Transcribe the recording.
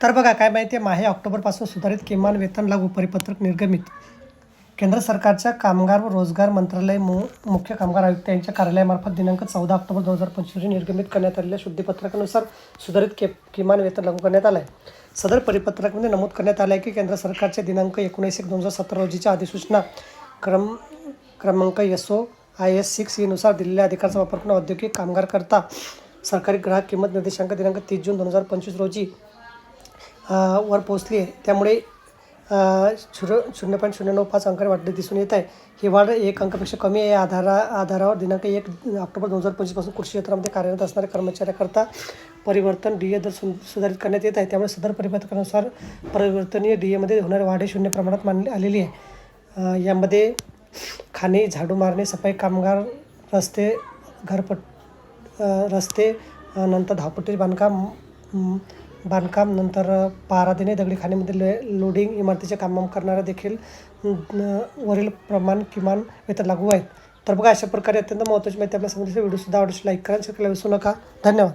तर बघा काय माहिती आहे माहे ऑक्टोबरपासून सुधारित किमान वेतन लागू परिपत्रक निर्गमित. केंद्र सरकारच्या कामगार व रोजगार मंत्रालय मु मुख्य कामगार आयुक्त यांच्या कार्यालयामार्फत दिनांक चौदा ऑक्टोबर दोन हजार पंचवीस रोजी निर्गमित करण्यात आलेल्या शुद्धीपत्रकानुसार सुधारित के किमान वेतन लागू करण्यात आलं आहे सदर परिपत्रकामध्ये नमूद करण्यात आलं आहे की केंद्र सरकारच्या दिनांक एकोणीस एक दोन हजार सतरा रोजीच्या अधिसूचना क्रम क्रमांक एसओ ओ आय एस सिक्सनुसार दिलेल्या अधिकाराचा वापर करून औद्योगिक कामगारकरता सरकारी ग्राहक किंमत निर्देशांक दिनांक तीस जून दोन हजार पंचवीस रोजी वर पोहोचली आहे. त्यामुळे शून्य शून्य पॉईंट शून्य नऊ पाच अंकाने वाढले दिसून येत आहे. ही वाढ एक अंकापेक्षा कमी आहे. आधारा आधारावर दिनांक एक ऑक्टोबर दोन हजार पंचवीसपासून कृषी क्षेत्रामध्ये कार्यरत असणाऱ्या कर्मचाऱ्याकरता परिवर्तन डी ए दर सु सुधारित करण्यात येत आहे. त्यामुळे सदर परिवर्तनानुसार परिवर्तनीय डी एमध्ये होणारी वाढ ही शून्य प्रमाणात मानली आलेली आहे. यामध्ये खाणे झाडू मारणे सफाई कामगार रस्ते घरपट रस्ते नंतर धावपट्टी बांधकाम बांधकाम नंतर पारा देणे दगडी खाणीमध्ये ले लोडिंग इमारतीचे काम करणारे देखील वरील प्रमाण किमान वेतन लागू आहेत. तर बघा अशा प्रकारे अत्यंत महत्त्वाची माहिती आपल्या समजा व्हिडिओसुद्धा सुद्धा लाईक करा शेअर करायला विसरू नका. धन्यवाद.